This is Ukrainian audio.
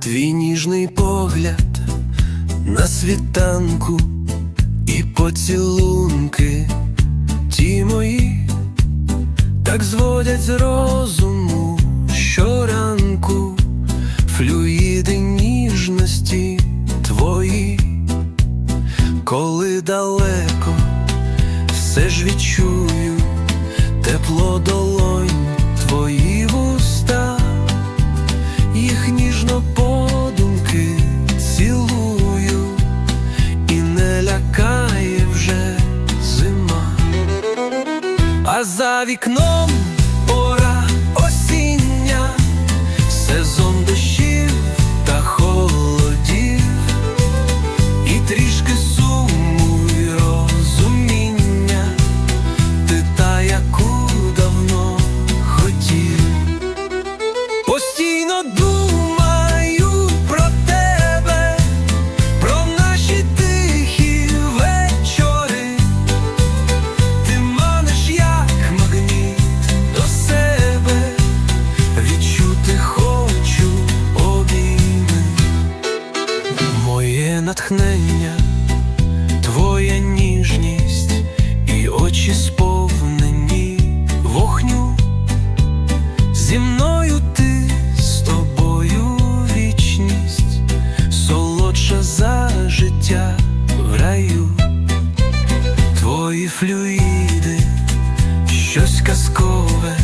Твій ніжний погляд на світанку і поцілунки. Ті мої так зводять з розуму щоранку флюїди ніжності твої, коли далеко все ж відчую А натхнення, твоя ніжність і очі сповнені вогню. Зі мною ти з тобою вічність, солодша за життя в раю твої флюїди, щось казкове